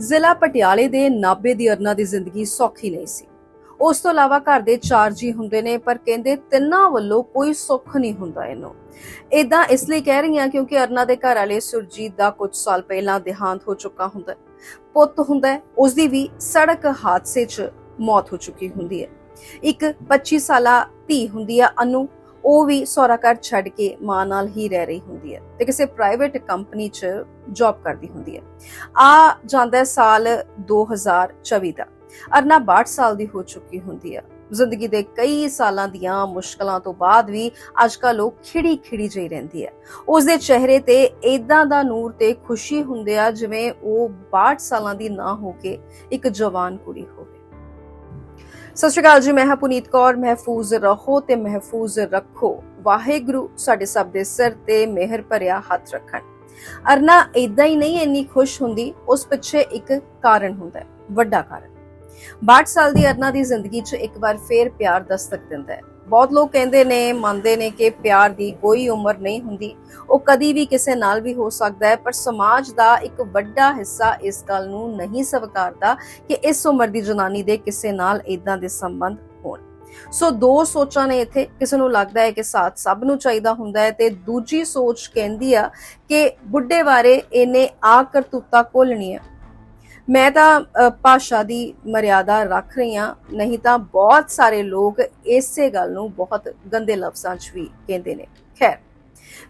ਜ਼ਿਲ੍ਹਾ ਪਟਿਆਲੇ ਦੇ ਨਾਬੇ ਦੀ ਅਰਨਾ ਦੀ ਜ਼ਿੰਦਗੀ ਸੌਖੀ ਨਹੀਂ ਸੀ। ਉਸ ਤੋਂ ਇਲਾਵਾ ਘਰ ਦੇ ਚਾਰ ਜੀ ਹੁੰਦੇ ਨੇ, ਪਰ ਕਹਿੰਦੇ ਤਿੰਨਾਂ ਵੱਲੋਂ ਕੋਈ ਸੁੱਖ ਨਹੀਂ ਹੁੰਦਾ ਇਹਨੂੰ। ਇਦਾਂ ਇਸ ਲਈ ਕਹਿ ਰਹੀ ਹਾਂ ਕਿਉਂਕਿ ਅਰਨਾ ਦੇ ਘਰ ਵਾਲੇ ਸੁਰਜੀਤ ਦਾ ਕੁਝ ਸਾਲ ਪਹਿਲਾਂ ਦੇਹਾਂਤ ਹੋ ਚੁੱਕਾ ਹੁੰਦਾ ਪੁੱਤ ਹੁੰਦਾ ਹੈ ਉਸ ਦੀ ਵੀ ਸੜਕ ਹਾਦਸੇ 'ਚ ਮੌਤ ਹੋ ਚੁੱਕੀ ਹੁੰਦੀ ਹੈ। ਇੱਕ 25 ਸਾਲਾ ਧੀ ਹੁੰਦੀ ਆ ਅਨੂ ਉਹ ਵੀ ਸਹੁਰਾ ਘਰ ਛੱਡ ਕੇ ਮਾਂ ਨਾਲ ਹੀ ਰਹਿ ਰਹੀ ਹੁੰਦੀ ਹੈ ਤੇ ਕਿਸੇ ਪ੍ਰਾਈਵੇਟ ਕੰਪਨੀ 'ਚ ਜੌਬ ਕਰਦੀ ਹੁੰਦੀ ਹੈ। ਆ ਜਾਂਦਾ ਹੈ ਸਾਲ 2024 ਦਾ। ਅਰਨਾ 62 ਸਾਲ ਦੀ ਹੋ ਚੁੱਕੀ ਹੁੰਦੀ ਹੈ। ਜ਼ਿੰਦਗੀ ਦੇ ਕਈ ਸਾਲਾਂ ਦੀਆਂ ਮੁਸ਼ਕਲਾਂ ਤੋਂ ਬਾਅਦ ਵੀ ਅੱਜਕੱਲ ਉਹ ਖਿੜੀ ਖਿੜੀ ਜਿਹੀ ਰਹਿੰਦੀ ਹੈ। ਉਸ ਦੇ ਚਿਹਰੇ ਤੇ ਇਦਾਂ ਦਾ ਨੂਰ ਤੇ ਖੁਸ਼ੀ ਹੁੰਦੇ ਆ ਜਿਵੇਂ ਉਹ 62 ਸਾਲਾਂ ਦੀ ਨਾ ਹੋ ਕੇ ਇੱਕ ਜਵਾਨ ਕੁੜੀ ਹੋਵੇ। ਸਤਿ ਸ਼੍ਰੀ ਅਕਾਲ ਜੀ, ਮੈਂ ਹਾਂ ਪੁਨੀਤ ਕੌਰ, ਮਹਿਫੂਜ਼ ਰਹੋ ਤੇ ਮਹਿਫੂਜ਼ ਰੱਖੋ। ਵਾਹਿਗੁਰੂ ਸਾਡੇ ਸਭ ਦੇ ਸਿਰ ਤੇ ਮਿਹਰ ਭਰਿਆ ਹੱਥ ਰੱਖਣ। ਅਰਨਾ ਇਦਾਂ ਹੀ ਨਹੀਂ ਇੰਨੀ ਖੁਸ਼ ਹੁੰਦੀ, ਉਸ ਪਿੱਛੇ ਇੱਕ ਕਾਰਨ ਹੁੰਦਾ ਹੈ, ਵੱਡਾ ਕਾਰਨ। 62 ਸਾਲ ਦੀ ਅਰਨਾ ਦੀ ਜ਼ਿੰਦਗੀ 'ਚ ਇੱਕ ਵਾਰ ਫੇਰ ਪਿਆਰ ਦਸਤਕ ਦਿੰਦਾ ਹੈ। ਬਹੁਤ ਲੋਕ ਕਹਿੰਦੇ ਨੇ, ਮੰਨਦੇ ਨੇ ਕਿ ਪਿਆਰ ਦੀ ਕੋਈ ਉਮਰ ਨਹੀਂ ਹੁੰਦੀ। ਉਹ ਕਦੀ ਵੀ ਕਿਸੇ ਨਾਲ ਵੀ ਹੋ ਸਕਦਾ ਹੈ, ਪਰ ਸਮਾਜ ਦਾ ਇੱਕ ਵੱਡਾ ਹਿੱਸਾ ਇਸ ਗੱਲ ਨੂੰ ਨਹੀਂ ਸਵੀਕਾਰਦਾ ਕਿ ਇਸ ਉਮਰ ਦੀ ਜਨਾਨੀ ਦੇ ਕਿਸੇ ਨਾਲ ਇਦਾਂ ਦੇ ਸੰਬੰਧ ਹੋਣ। ਸੋ ਦੋ ਸੋਚਾਂ ਨੇ ਇੱਥੇ। ਕਿਸੇ ਨੂੰ ਲੱਗਦਾ ਹੈ ਕਿ ਸਾਥ ਸਭ ਨੂੰ ਚਾਹੀਦਾ ਹੁੰਦਾ ਹੈ ਤੇ ਦੂਜੀ ਸੋਚ ਕਹਿੰਦੀ ਆ ਕਿ ਬੁੱਢੇ ਬਾਰੇ ਇਹਨੇ ਆ ਕਰਤੂਤਾ ਕੋਲਣੀ ਹੈ ਮੈਂ ਤਾਂ ਭਾਸ਼ਾ ਦੀ ਮਰਿਆਦਾ ਰੱਖ ਰਹੀ ਹਾਂ, ਨਹੀਂ ਤਾਂ ਬਹੁਤ ਸਾਰੇ ਲੋਕ ਇਸੇ ਗੱਲ ਨੂੰ ਬਹੁਤ ਗੰਦੇ ਲਫ਼ਜ਼ਾਂ 'ਚ ਵੀ ਕਹਿੰਦੇ ਨੇ। ਖੈਰ,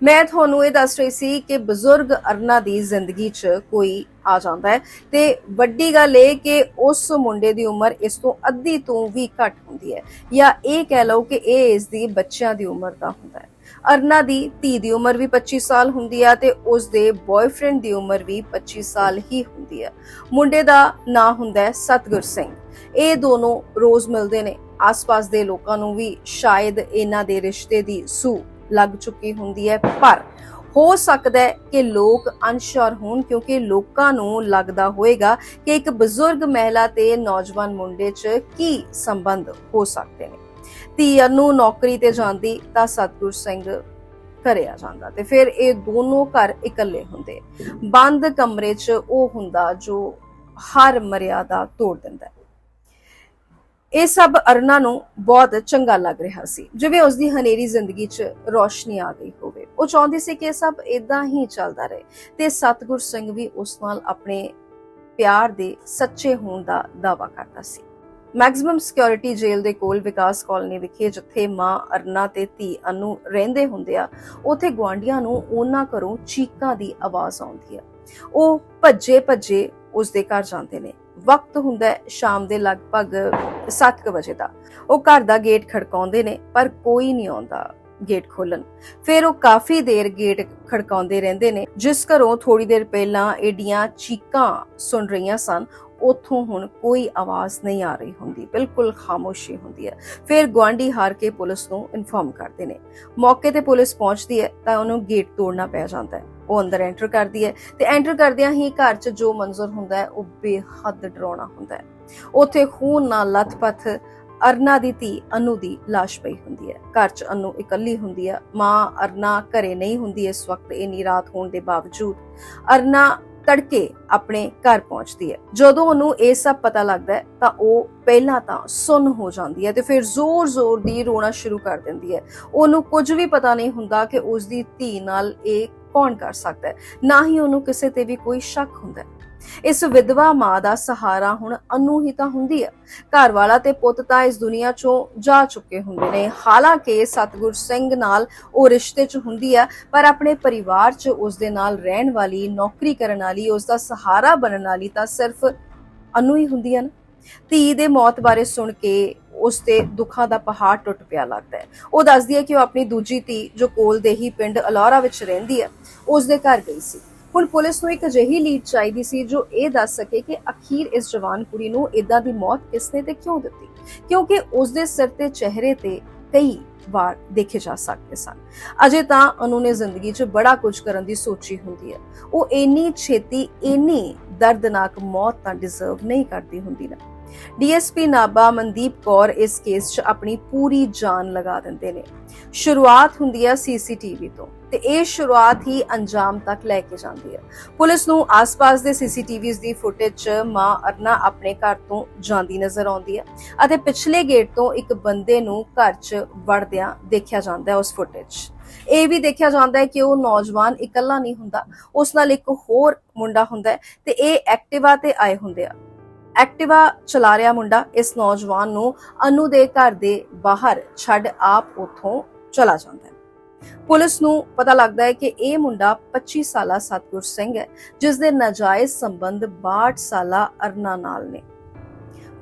ਮੈਂ ਤੁਹਾਨੂੰ ਇਹ ਦੱਸ ਰਹੀ ਸੀ ਕਿ ਬਜ਼ੁਰਗ ਅਰਨਾ ਦੀ ਜ਼ਿੰਦਗੀ 'ਚ ਕੋਈ ਆ ਜਾਂਦਾ ਹੈ ਤੇ ਵੱਡੀ ਗੱਲ ਇਹ ਕਿ ਉਸ ਮੁੰਡੇ ਦੀ ਉਮਰ ਇਸ ਤੋਂ ਅੱਧੀ ਤੋਂ ਵੀ ਘੱਟ ਹੁੰਦੀ ਹੈ ਜਾਂ ਇਹ ਕਹਿ ਲਓ ਕਿ ਇਹ ਇਸ ਦੀ ਬੱਚਿਆਂ ਦੀ ਉਮਰ ਦਾ ਹੁੰਦਾ ਹੈ। ਅਰਨਾ ਦੀ ਧੀ ਦੀ ਉਮਰ ਵੀ 25 ਸਾਲ ਹੁੰਦੀ ਹੈ ਤੇ ਉਸ ਦੇ ਬॉयਫ੍ਰੈਂਡ ਦੀ ਉਮਰ ਵੀ 25 ਸਾਲ ਹੀ ਹੁੰਦੀ ਹੈ ਮੁੰਡੇ ਦਾ ਨਾਂ ਹੁੰਦਾ ਹੈ ਸਤਗੁਰ ਸਿੰਘ। ਇਹ ਦੋਨੋਂ ਰੋਜ਼ ਮਿਲਦੇ ਨੇ। ਆਸ-ਪਾਸ ਦੇ ਲੋਕਾਂ ਨੂੰ ਵੀ ਸ਼ਾਇਦ ਇਹਨਾਂ ਦੇ ਰਿਸ਼ਤੇ ਦੀ ਸੂ ਲੱਗ ਚੁੱਕੀ ਹੁੰਦੀ ਹੈ, ਪਰ ਹੋ ਸਕਦਾ ਹੈ ਕਿ ਲੋਕ ਅਨਸ਼ੋਰ ਹੋਣ ਕਿਉਂਕਿ ਲੋਕਾਂ ਨੂੰ ਲੱਗਦਾ ਹੋਵੇਗਾ ਕਿ ਇੱਕ ਬਜ਼ੁਰਗ ਮਹਿਲਾ ਤੇ ਨੌਜਵਾਨ ਮੁੰਡੇ 'ਚ ਕੀ ਸੰਬੰਧ ਹੋ ਸਕਦੇ ਨੇ। ਧੀਆਂ ਨੂੰ ਨੌਕਰੀ ਤੇ ਜਾਂਦੀ ਤਾਂ ਸਤਗੁਰ ਸਿੰਘ ਘਰੇ ਜਾਂਦਾ ਤੇ ਫਿਰ ਇਹ ਦੋਨੋਂ ਘਰ ਇਕੱਲੇ ਹੁੰਦੇ। ਬੰਦ ਕਮਰੇ 'ਚ ਉਹ ਹੁੰਦਾ ਜੋ ਹਰ ਮਰਿਆਦਾ ਤੋੜ ਦਿੰਦਾ ਇਹ ਸਭ ਅਰਨਾ ਨੂੰ ਬਹੁਤ ਚੰਗਾ ਲੱਗ ਰਿਹਾ ਸੀ, ਜਿਵੇਂ ਉਸ ਦੀ ਹਨੇਰੀ ਜ਼ਿੰਦਗੀ 'ਚ ਰੋਸ਼ਨੀ ਆ ਗਈ ਹੋਵੇ। ਉਹ ਚਾਹੁੰਦੀ ਸੀ ਕਿ ਇਹ ਸਭ ਇਦਾਂ ਹੀ ਚੱਲਦਾ ਰਹੇ ਤੇ ਸਤਗੁਰ ਸਿੰਘ ਵੀ ਉਸ ਨਾਲ ਆਪਣੇ ਪਿਆਰ ਦੇ ਸੱਚੇ ਹੋਣ ਦਾ ਦਾਅਵਾ ਕਰਦਾ ਸੀ। ਮੈਕਸਿਮਮ ਸਿਕਿਉਰਿਟੀ ਜੇਲ੍ਹ ਦੇ ਕੋਲ ਵਿਕਾਸ ਕਾਲਨੀ ਵਿਖੇ ਜਿੱਥੇ ਮਾਂ ਅਰਨਾ ਤੇ ਧੀ ਅਨੂ ਰਹਿੰਦੇ ਹੁੰਦੇ ਆ, ਉਥੇ ਗਵਾਂਡੀਆਂ ਨੂੰ ਉਹਨਾਂ ਘਰੋਂ ਚੀਕਾਂ ਦੀ ਆਵਾਜ਼ ਆਉਂਦੀ ਆ। ਉਹ ਭੱਜੇ ਭੱਜੇ ਉਸ ਦੇ ਘਰ ਜਾਂਦੇ ਨੇ। ਵਕਤ ਹੁੰਦਾ ਹੈ ਸ਼ਾਮ ਦੇ ਲਗਭਗ 7:00 ਵਜੇ ਦਾ। ਉਹ ਘਰ ਦਾ ਗੇਟ ਖੜਕਾਉਂਦੇ ਨੇ, ਪਰ ਕੋਈ ਨਹੀਂ ਆਉਂਦਾ ਗੇਟ ਖੋਲਣ ਫਿਰ ਉਹ ਕਾਫੀ ਦੇਰ ਗੇਟ ਖੜਕਾਉਂਦੇ ਰਹਿੰਦੇ ਨੇ, ਜਿਸ ਘਰੋਂ ਥੋੜੀ ਦੇਰ ਪਹਿਲਾਂ ਏਡੀਆਂ ਚੀਕਾਂ ਸੁਣ ਰਹੀਆਂ ਸਨ। ਉਥੋਂ ਹੁਣ ਕੋਈ ਆਵਾਜ਼ ਨਹੀਂ ਆ ਰਹੀ ਹੁੰਦੀ, ਬਿਲਕੁਲ ਖਾਮੋਸ਼ੀ ਹੁੰਦੀ ਹੈ। ਫਿਰ ਗਵਾਂਡੀ ਹਾਰ ਕੇ ਪੁਲਿਸ ਨੂੰ ਇਨਫਾਰਮ ਕਰਦੇ ਨੇ। ਮੌਕੇ ਤੇ ਪੁਲਿਸ ਪਹੁੰਚਦੀ ਹੈ ਤਾਂ ਉਹਨੂੰ ਗੇਟ ਤੋੜਨਾ ਪੈ ਜਾਂਦਾ ਹੈ। ਉਹ ਅੰਦਰ ਐਂਟਰ ਕਰਦੀ ਹੈ ਤੇ ਐਂਟਰ ਕਰਦਿਆਂ ਹੀ ਘਰ 'ਚ ਜੋ ਮੰਜ਼ਰ ਹੁੰਦਾ ਹੈ, ਉਹ ਬੇਹੱਦ ਡਰਾਉਣਾ ਹੁੰਦਾ ਹੈ। ਉੱਥੇ ਖੂਨ ਨਾਲ ਲੱਥਪੱਥ ਅਰਨਾ ਦੀ ਧੀ ਅਨੂ ਦੀ ਲਾਸ਼ ਪਈ ਹੁੰਦੀ ਹੈ। ਘਰ 'ਚ ਅਨੂ ਇਕੱਲੀ ਹੁੰਦੀ ਹੈ। ਮਾਂ ਅਰਨਾ ਘਰੇ ਨਹੀਂ ਹੁੰਦੀ ਇਸ ਵਕਤ, ਇੰਨੀ ਰਾਤ ਹੋਣ ਦੇ ਬਾਵਜੂਦ। ਅਰਨਾ ਤੜਕੇ ਆਪਣੇ ਘਰ ਪਹੁੰਚਦੀ ਹੈ। ਜਦੋਂ ਉਹਨੂੰ ਇਹ ਸਭ ਪਤਾ ਲੱਗਦਾ ਹੈ, ਤਾਂ ਉਹ ਪਹਿਲਾਂ ਤਾਂ ਸੁੰਨ ਹੋ ਜਾਂਦੀ ਹੈ ਤੇ ਫਿਰ ਜ਼ੋਰ-ਜ਼ੋਰ ਦੀ ਰੋਣਾ ਸ਼ੁਰੂ ਕਰ ਦਿੰਦੀ ਹੈ। ਉਹਨੂੰ ਕੁਝ ਵੀ ਪਤਾ ਨਹੀਂ ਹੁੰਦਾ ਕਿ ਉਸ ਦੀ ਧੀ ਨਾਲ ਇਹ ਕੌਣ ਕਰ ਸਕਦਾ ਹੈ। ਨਾ ਹੀ ਉਹਨੂੰ ਕਿਸੇ ਤੇ ਵੀ ਕੋਈ ਸ਼ੱਕ ਹੁੰਦਾ ਹੈ। ਇਸ ਵਿਧਵਾ ਮਾਂ ਦਾ ਸਹਾਰਾ ਹੁਣ ਅਨੂ ਹੀ ਤਾਂ ਹੁੰਦੀ ਹੈ। ਘਰ ਵਾਲਾ ਤੇ ਪੁੱਤ ਤਾਂ ਇਸ ਦੁਨੀਆ ਚੋਂ ਜਾ ਚੁੱਕੇ ਹੁੰਦੇ ਨੇ। ਹਾਲਾਂਕਿ ਸਤਗੁਰ ਸਿੰਘ ਨਾਲ ਉਹ ਰਿਸ਼ਤੇ 'ਚ ਹੁੰਦੀ ਹੈ, ਪਰ ਆਪਣੇ ਪਰਿਵਾਰ 'ਚ ਉਸ ਦੇ ਨਾਲ ਰਹਿਣ ਵਾਲੀ, ਨੌਕਰੀ ਕਰਨ ਵਾਲੀ, ਉਸ ਦਾ ਸਹਾਰਾ ਬਣਨ ਵਾਲੀ ਤਾਂ ਸਿਰਫ ਅਨੂ ਹੀ ਹੁੰਦੀ ਹੈ ਨਾ। ਧੀ ਦੇ ਮੌਤ ਬਾਰੇ ਸੁਣ ਕੇ ਉਸ ਤੇ ਦੁੱਖਾਂ ਦਾ ਪਹਾੜ ਟੁੱਟ ਪਿਆ ਲੱਗਦਾ ਹੈ। ਉਹ ਦੱਸਦੀ ਹੈ ਕਿ ਉਹ ਆਪਣੀ ਦੂਜੀ ਧੀ, ਜੋ ਕੋਲ ਦੇ ਹੀ ਪਿੰਡ ਅਲੌਰਾ ਵਿੱਚ ਰਹਿੰਦੀ ਹੈ, ਉਸ ਦੇ ਘਰ ਗਈ ਸੀ। ਹੁਣ ਪੁਲਿਸ ਨੂੰ ਇੱਕ ਅਜਿਹੀ ਲੀਡ ਚਾਹੀਦੀ ਸੀ ਜੋ ਇਹ ਦੱਸ ਸਕੇ ਕਿ ਅਖੀਰ ਇਸ ਜਵਾਨ ਕੁੜੀ ਨੂੰ ਇਦਾਂ ਦੀ ਮੌਤ ਕਿਸਨੇ ਤੇ ਕਿਉਂ ਦਿੱਤੀ? ਕਿਉਂਕਿ ਉਸ ਦੇ ਸਿਰ ਤੇ ਚਿਹਰੇ ਤੇ ਕਈ ਵਾਰ ਦੇਖੇ ਜਾ ਸਕਦੇ ਸਨ। ਅਜੇ ਤਾਂ ਅਨੂ ਨੇ ਜ਼ਿੰਦਗੀ 'ਚ ਬੜਾ ਕੁਝ ਕਰਨ ਦੀ ਸੋਚੀ ਹੁੰਦੀ ਹੈ। ਉਹ ਇੰਨੀ ਛੇਤੀ, ਇੰਨੀ ਦਰਦਨਾਕ ਮੌਤ ਤਾਂ ਡਿਜ਼ਰਵ ਨਹੀਂ ਕਰਦੀ ਹੁੰਦੀ ਨਾ। ਡੀਐਸਪੀ ਨਾਬਾ ਮਨਦੀਪ ਕੌਰ ਇਸ ਕੇਸ 'ਚ ਆਪਣੀ ਪੂਰੀ ਜਾਨ ਲਗਾ ਦਿੰਦੇ ਨੇ। ਸ਼ੁਰੂਆਤ ਹੁੰਦੀ ਹੈ ਸੀਸੀਟੀਵੀ ਤੋਂ। ਤੇ ਇਹ ਸ਼ੁਰੂਆਤ ਹੀ ਅੰਜਾਮ ਤੱਕ ਲੈ ਕੇ ਜਾਂਦੀ ਹੈ। ਪੁਲਿਸ ਨੂੰ ਆਸ-ਪਾਸ ਦੇ ਸੀਸੀਟੀਵੀਜ਼ ਦੀ ਫੁਟੇਜ 'ਚ ਮਾਂ ਅਰਨਾ ਆਪਣੇ ਘਰ ਤੋਂ ਜਾਂਦੀ ਨਜ਼ਰ ਆਉਂਦੀ ਹੈ ਅਤੇ ਪਿਛਲੇ ਗੇਟ ਤੋਂ ਇੱਕ ਬੰਦੇ ਨੂੰ ਘਰ 'ਚ ਵੜਦਿਆਂ ਦੇਖਿਆ ਜਾਂਦਾ ਹੈ ਉਸ ਫੁਟੇਜ। ਇਹ ਵੀ ਦੇਖਿਆ ਜਾਂਦਾ ਹੈ ਕਿ ਉਹ ਨੌਜਵਾਨ ਇਕੱਲਾ ਨਹੀਂ ਹੁੰਦਾ, ਉਸ ਨਾਲ ਇੱਕ ਹੋਰ ਮੁੰਡਾ ਹੁੰਦਾ ਹੈ ਤੇ ਇਹ ਐਕਟਿਵਾ ਤੇ ਆਏ ਹੁੰਦੇ ਆ। ਐਕਟਿਵਾ ਚਲਾ ਰਿਹਾ ਮੁੰਡਾ, ਇਸ ਨੌਜਵਾਨ ਨੂੰ ਅਨੂ ਦੇ ਘਰ ਦੇ ਬਾਹਰ ਛੱਡ ਆਪ ਉਥੋਂ ਚਲਾ ਜਾਂਦਾ ਹੈ। ਪੁਲਿਸ ਨੂੰ ਪਤਾ ਲੱਗਦਾ ਹੈ ਕਿ ਇਹ ਮੁੰਡਾ 25 ਸਾਲਾ ਸਤਗੁਰ ਸਿੰਘ ਹੈ, ਜਿਸ ਦੇ ਨਾਜਾਇਜ਼ ਸੰਬੰਧ 62 ਸਾਲਾ ਅਰਨਾ ਨਾਲ ਨੇ।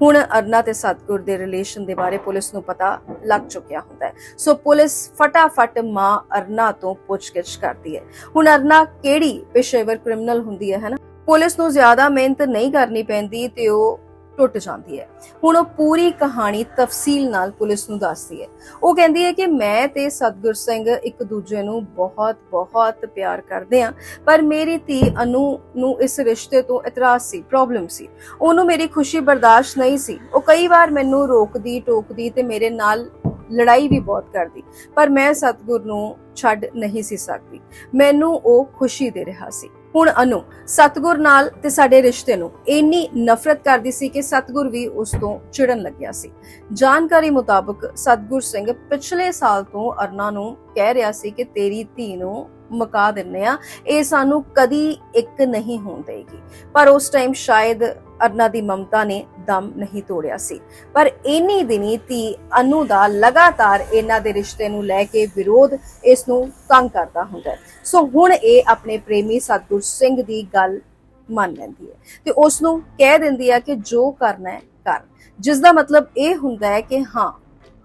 ਹੁਣ ਅਰਨਾ ਤੇ ਸਤਗੁਰ ਦੇ ਰਿਲੇਸ਼ਨ ਦੇ ਬਾਰੇ ਪੁਲਿਸ ਨੂੰ ਪਤਾ ਲੱਗ ਚੁੱਕਿਆ ਹੁੰਦਾ ਹੈ। ਸੋ ਪੁਲਿਸ ਫਟਾਫਟ ਮਾਂ ਅਰਨਾ ਤੋਂ ਪੁੱਛਗਿੱਛ ਕਰਦੀ ਹੈ। ਹੁਣ ਅਰਨਾ ਕਿਹੜੀ ਪੇਸ਼ੇਵਰ ਕ੍ਰਿਮੀਨਲ ਹੁੰਦੀ ਹੈ ਹੈ ਨਾ ਪੁਲਿਸ ਨੂੰ ਜ਼ਿਆਦਾ ਮਿਹਨਤ ਨਹੀਂ ਕਰਨੀ ਪੈਂਦੀ ਤੇ ਉਹ ਟੁੱਟ ਜਾਂਦੀ ਹੈ। ਹੁਣ ਉਹ ਪੂਰੀ ਕਹਾਣੀ ਤਫਸੀਲ ਨਾਲ ਪੁਲਿਸ ਨੂੰ ਦੱਸਦੀ ਹੈ। ਉਹ ਕਹਿੰਦੀ ਹੈ ਕਿ ਮੈਂ ਤੇ ਸਤਗੁਰ ਸਿੰਘ ਇੱਕ ਦੂਜੇ ਨੂੰ ਬਹੁਤ ਬਹੁਤ ਪਿਆਰ ਕਰਦੇ ਹਾਂ, ਪਰ ਮੇਰੀ ਧੀ ਅਨੂ ਨੂੰ ਇਸ ਰਿਸ਼ਤੇ ਤੋਂ ਇਤਰਾਜ਼ ਸੀ ਪ੍ਰੋਬਲਮ ਸੀ। ਉਹਨੂੰ ਮੇਰੀ ਖੁਸ਼ੀ ਬਰਦਾਸ਼ਤ ਨਹੀਂ ਸੀ। ਉਹ ਕਈ ਵਾਰ ਮੈਨੂੰ ਰੋਕਦੀ, ਟੋਕਦੀ ਤੇ ਮੇਰੇ ਨਾਲ ਲੜਾਈ ਵੀ ਬਹੁਤ ਕਰਦੀ, ਪਰ ਮੈਂ ਸਤਗੁਰ ਨੂੰ ਛੱਡ ਨਹੀਂ ਸੀ ਸਕਦੀ। ਮੈਨੂੰ ਉਹ ਖੁਸ਼ੀ ਦੇ ਰਿਹਾ ਸੀ। ਹੁਣ ਅਨੂ, ਸਤਗੁਰ ਨਾਲ ਤੇ ਸਾਡੇ ਰਿਸ਼ਤੇ ਨੂੰ ਇੰਨੀ ਨਫ਼ਰਤ ਕਰਦੀ ਸੀ ਕਿ ਸਤਗੁਰ ਵੀ ਉਸ ਤੋਂ ਚਿੜਨ ਲੱਗਿਆ ਸੀ। ਜਾਣਕਾਰੀ ਮੁਤਾਬਕ ਸਤਗੁਰ ਸਿੰਘ ਪਿਛਲੇ ਸਾਲ ਤੋਂ ਅਰਨਾ ਨੂੰ ਕਹਿ ਰਿਹਾ ਸੀ ਕਿ ਤੇਰੀ ਧੀ ਨੂੰ ਮਕਾ ਦਿੰਨੇ ਆ ਇਹ ਸਾਨੂੰ ਕਦੀ ਇੱਕ ਨਹੀਂ ਹੋਣ ਦੇਗੀ। ਪਰ ਉਸ ਟਾਈਮ ਸ਼ਾਇਦ ਅਰਨਾ ਦੀ ਮਮਤਾ ਨੇ ਦਮ ਨਹੀਂ ਤੋੜਿਆ ਸੀ। ਪਰ ਇਨੀ ਦਿਨੀ ਧੀ ਅਨੂ ਦਾ ਲਗਾਤਾਰ ਇਹਨਾਂ ਦੇ ਰਿਸ਼ਤੇ ਨੂੰ ਲੈ ਕੇ ਵਿਰੋਧ ਇਸ ਨੂੰ ਤੰਗ ਕਰਦਾ ਹੁੰਦਾ ਸੋ ਹੁਣ ਇਹ ਆਪਣੇ ਪ੍ਰੇਮੀ ਸਤਗੁਰ ਸਿੰਘ ਦੀ ਗੱਲ ਮੰਨ ਲੈਂਦੀ ਹੈ ਤੇ ਉਸ ਨੂੰ ਕਹਿ ਦਿੰਦੀ ਹੈ ਕਿ ਜੋ ਕਰਨਾ ਹੈ ਕਰ। ਜਿਸ ਦਾ ਮਤਲਬ ਇਹ ਹੁੰਦਾ ਹੈ ਕਿ ਹਾਂ,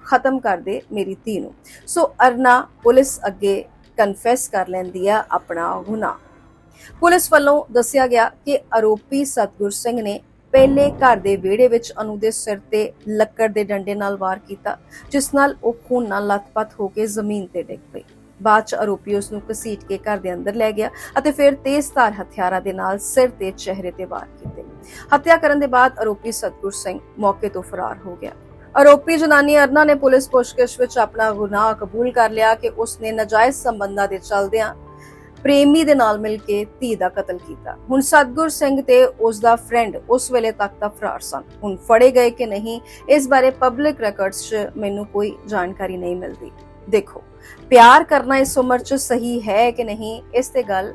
ਖਤਮ ਕਰ ਦੇ ਮੇਰੀ ਧੀ ਨੂੰ। ਸੋ ਅਰਨਾ ਪੁਲਿਸ ਅੱਗੇ ਕਨਫੈਸ ਕਰ ਲੈਂਦੀ ਆ ਆਪਣਾ ਗੁਨਾਹ। ਪੁਲਿਸ ਵੱਲੋਂ ਦੱਸਿਆ ਗਿਆ ਕਿ ਆਰੋਪੀ ਸਤਗੁਰ ਸਿੰਘ ਨੇ ਪਹਿਲੇ ਘਰ ਦੇ ਵਿਹੜੇ ਵਿੱਚ ਅਨੂ ਦੇ ਸਿਰ ਤੇ ਲੱਕੜ ਦੇ ਡੰਡੇ ਨਾਲ ਵਾਰ ਕੀਤਾ, ਜਿਸ ਨਾਲ ਉਹ ਖੂਨ ਨਾਲ ਲਤਪਤ ਹੋ ਕੇ ਜ਼ਮੀਨ ਤੇ ਡਿੱਗ ਪਈ। ਬਾਅਦ ਚ ਆਰੋਪੀ ਉਸ ਨੂੰ ਘਸੀਟ ਕੇ ਘਰ ਦੇ ਅੰਦਰ ਲੈ ਗਿਆ ਅਤੇ ਫਿਰ ਤੇਜ਼ਧਾਰ ਹਥਿਆਰਾਂ ਦੇ ਨਾਲ ਸਿਰ ਤੇ ਚਿਹਰੇ ਤੇ ਵਾਰ ਕੀਤੇ। ਹੱਤਿਆ ਕਰਨ ਦੇ ਬਾਅਦ ਆਰੋਪੀ ਸਤਗੁਰ ਸਿੰਘ ਮੌਕੇ ਤੋਂ ਫਰਾਰ ਹੋ ਗਿਆ। ਆਰੋਪੀ ਜਨਾਨੀ ਅਰਨਾ ਨੇ ਪੁਲਿਸ ਪੁੱਛਗਿੱਛ ਵਿੱਚ ਆਪਣਾ ਗੁਨਾਹ ਕਬੂਲ ਕਰ ਲਿਆ ਕਿ ਉਸਨੇ ਨਾਜਾਇਜ਼ ਸੰਬੰਧਾਂ ਦੇ ਚਲਦਿਆਂ ਪ੍ਰੇਮੀ ਦੇ ਨਾਲ ਮਿਲ ਕੇ ਧੀ ਦਾ ਕਤਲ ਕੀਤਾ। ਹੁਣ ਸਤਗੁਰ ਸਿੰਘ ਤੇ ਉਸ ਦਾ ਫਰੈਂਡ ਉਸ ਵੇਲੇ ਤੱਕ ਤਾਂ ਫਰਾਰ ਸਨ। ਹੁਣ ਫੜੇ ਗਏ ਕਿ ਨਹੀਂ, ਇਸ ਬਾਰੇ ਪਬਲਿਕ ਰਿਕਾਰਡਸ 'ਚ ਮੈਨੂੰ ਕੋਈ ਜਾਣਕਾਰੀ ਨਹੀਂ ਮਿਲਦੀ। ਦੇਖੋ, ਪਿਆਰ ਕਰਨਾ ਇਸ ਉਮਰ 'ਚ ਸਹੀ ਹੈ ਕਿ ਨਹੀਂ, ਇਸ ਤੇ ਗੱਲ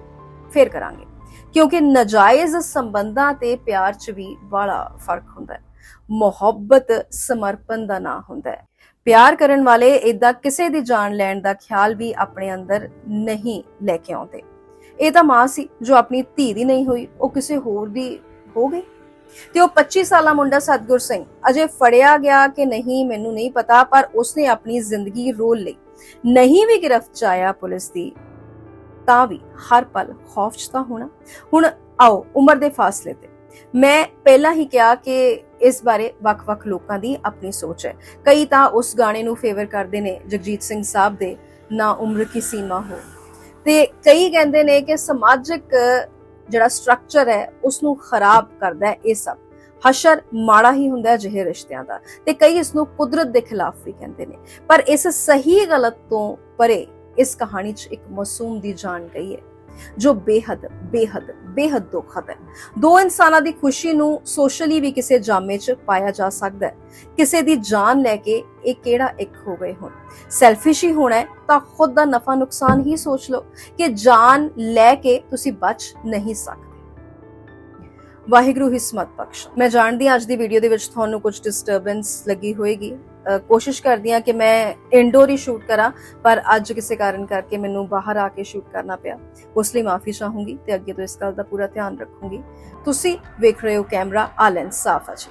ਫੇਰ ਕਰਾਂਗੇ। ਕਿਉਂਕਿ ਨਜਾਇਜ਼ ਸੰਬੰਧਾਂ ਤੇ ਪਿਆਰ 'ਚ ਵੀ ਬੜਾ ਫ਼ਰਕ ਹੁੰਦਾ ਹੈ। ਮੁਹੱਬਤ ਸਮਰਪਣ ਦਾ ਨਾਂ ਹੁੰਦਾ ਹੈ। ਪਿਆਰ ਕਰਨ ਵਾਲੇ ਇਦਾਂ ਕਿਸੇ ਦੀ ਜਾਨ ਲੈਣ ਦਾ ਖਿਆਲ ਵੀ ਆਪਣੇ ਅੰਦਰ ਨਹੀਂ ਲੈ ਕੇ ਆਉਂਦੇ। ਇਹ ਤਾਂ ਮਾਂ ਸੀ ਜੋ ਆਪਣੀ ਧੀ ਦੀ ਨਹੀਂ ਹੋਈ, ਉਹ ਕਿਸੇ ਹੋਰ ਦੀ ਹੋ ਗਈ। ਤੇ ਉਹ 25 ਸਾਲਾ ਮੁੰਡਾ ਸਤਗੁਰ ਸਿੰਘ, ਅਜੇ ਫੜਿਆ ਗਿਆ ਕਿ ਨਹੀਂ ਮੈਨੂੰ ਨਹੀਂ ਪਤਾ, ਪਰ ਉਸਨੇ ਆਪਣੀ ਜ਼ਿੰਦਗੀ ਰੋਲ ਲਈ। ਨਹੀਂ ਵੀ ਗ੍ਰਿਫਤ ਚ ਆਇਆ ਪੁਲਿਸ ਦੀ, ਤਾਂ ਵੀ ਹਰ ਪਲ ਖੌਫ ਚ ਤਾਂ ਹੋਣਾ। ਹੁਣ ਆਓ ਉਮਰ ਦੇ ਫਾਸਲੇ ਤੇ। ਮੈਂ ਪਹਿਲਾਂ ਹੀ ਕਿਹਾ ਕਿ ਇਸ ਬਾਰੇ ਵੱਖ-ਵੱਖ ਲੋਕਾਂ ਦੀ ਆਪਣੀ ਸੋਚ ਹੈ। ਕਈ ਤਾਂ ਉਸ ਗਾਣੇ ਨੂੰ ਫੇਵਰ ਕਰਦੇ ਨੇ ਜਗਜੀਤ ਸਿੰਘ ਸਾਹਿਬ ਦੇ, ਨਾ ਉਮਰ ਕੀ ਸੀਮਾ ਹੋ। ਤੇ ਕਈ ਕਹਿੰਦੇ ਨੇ ਕਿ ਸਮਾਜਿਕ, ਜਿਹੜਾ ਸਟਰਕਚਰ ਹੈ ਉਸ ਨੂੰ ਖਰਾਬ ਕਰਦਾ ਹੈ ਇਹ ਸਭ। ਹਸ਼ਰ ਮਾੜਾ ਹੀ ਹੁੰਦਾ ਹੈ ਜਿਹੇ ਰਿਸ਼ਤਿਆਂ ਦਾ। ਤੇ ਕਈ ਇਸ ਨੂੰ ਕੁਦਰਤ ਦੇ ਖਿਲਾਫ ਵੀ ਕਹਿੰਦੇ ਨੇ। ਪਰ ਇਸ ਸਹੀ ਗਲਤ ਤੋਂ ਪਰੇ ਇਸ ਕਹਾਣੀ 'ਚ ਇੱਕ ਮਾਸੂਮ ਦੀ ਜਾਨ ਗਈ ਹੈ, ਜੋ ਬੇਹੱਦ ਬੇਹੱਦ ਬੇਹੱਦ ਦੁਖਦ ਹੈ। ਦੋ ਇਨਸਾਨਾਂ ਦੀ ਖੁਸ਼ੀ ਨੂੰ ਸੋਸ਼ਲੀ ਵੀ ਕਿਸੇ ਜਾਮੇ 'ਚ ਪਾਇਆ ਜਾ ਸਕਦਾ ਹੈ। ਕਿਸੇ ਦੀ ਜਾਨ ਲੈ ਕੇ ਇਹ ਕਿਹੜਾ ਇੱਕ ਹੋ ਗਏ ਹੁਣ। ਸੈਲਫਿਸ਼ ਹੀ ਹੋਣਾ ਤਾਂ ਖੁਦ ਦਾ ਨਫਾ ਨੁਕਸਾਨ ਹੀ ਸੋਚ ਲਓ ਕਿ ਜਾਨ ਲੈ ਕੇ ਤੁਸੀਂ ਬਚ ਨਹੀਂ ਸਕਦੇ। ਵਾਹਿਗੁਰੂ, ਹਿਸਮਤ ਬਖਸ਼। ਮੈਂ ਜਾਣਦੀ ਹਾਂ ਅੱਜ ਦੀ ਵੀਡੀਓ ਦੇ ਵਿੱਚ ਤੁਹਾਨੂੰ ਕੁਝ ਡਿਸਟਰਬੈਂਸ ਲੱਗੀ ਹੋਏਗੀ। ਕੋਸ਼ਿਸ਼ ਕਰਦੀ ਹਾਂ ਕਿ ਮੈਂ ਇਨਡੋਰ ਹੀ ਸ਼ੂਟ ਕਰਾਂ, ਪਰ ਅੱਜ ਕਿਸੇ ਕਾਰਨ ਕਰਕੇ ਮੈਨੂੰ ਬਾਹਰ ਆ ਕੇ ਸ਼ੂਟ ਕਰਨਾ ਪਿਆ। ਉਸ ਲਈ ਮਾਫੀ ਚਾਹੂੰਗੀ ਤੇ ਅੱਗੇ ਤੋਂ ਇਸ ਗੱਲ ਦਾ ਪੂਰਾ ਧਿਆਨ ਰੱਖੂੰਗੀ। ਤੁਸੀਂ ਵੇਖ ਰਹੇ ਹੋ ਕੈਮਰਾ, ਆਲੈਂਸ ਸਾਫ਼ ਹੈ ਜੀ।